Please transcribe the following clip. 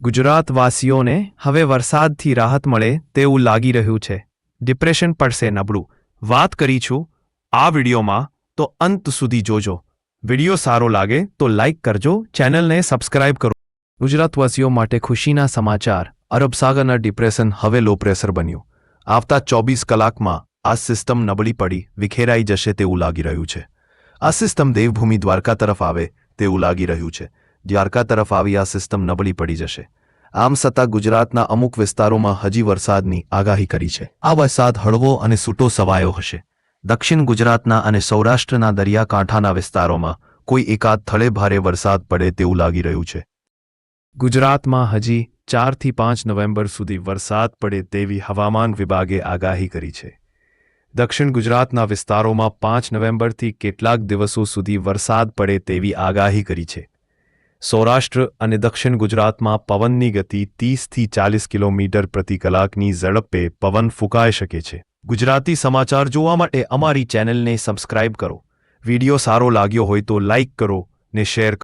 ગુજરાતવાસીઓને હવે વરસાદથી રાહત મળે તેવું લાગી રહ્યું છે. ડિપ્રેશન પડશે નબળું. વાત કરી છું આ વિડીયોમાં, તો અંત સુધી જોજો. વીડિયો સારો લાગે તો લાઇક કરજો, ચેનલને સબસ્ક્રાઇબ કરો. ગુજરાતવાસીઓ માટે ખુશીના સમાચાર. અરબસાગરના ડિપ્રેશન હવે લો પ્રેશર બન્યું. આવતા ચોવીસ કલાકમાં આ સિસ્ટમ નબળી પડી, વિખેરાઈ જશે તેવું લાગી રહ્યું છે. આ સિસ્ટમ દેવભૂમિ દ્વારકા તરફ આવે તેવું લાગી રહ્યું છે. દ્વારકા તરફ આવી આ સિસ્ટમ નબળી પડી જશે. આમ છતાં ગુજરાતના અમુક વિસ્તારોમાં હજી વરસાદની આગાહી કરી છે. આ વરસાદ હળવો અને સૂટો સવાયો હશે. દક્ષિણ ગુજરાતના અને સૌરાષ્ટ્રના દરિયાકાંઠાના વિસ્તારોમાં કોઈ એકાદ થળે ભારે વરસાદ પડે તેવું લાગી રહ્યું છે. ગુજરાતમાં હજી ચારથી પાંચ નવેમ્બર સુધી વરસાદ પડે તેવી હવામાન વિભાગે આગાહી કરી છે. દક્ષિણ ગુજરાતના વિસ્તારોમાં પાંચ નવેમ્બરથી કેટલાક દિવસો સુધી વરસાદ પડે તેવી આગાહી કરી છે. સૌરાષ્ટ્ર અને દક્ષિણ ગુજરાતમાં પવનની ગતિ ત્રીસથી ચાલીસ કિલોમીટર પ્રતિ કલાકની ઝડપે પવન ફૂંકાઈ શકે છે. ગુજરાતી સમાચાર જોવા માટે અમારી ચેનલને સબસ્ક્રાઇબ કરો. વિડિયો સારો લાગ્યો હોય તો લાઇક કરો ને શેર કરો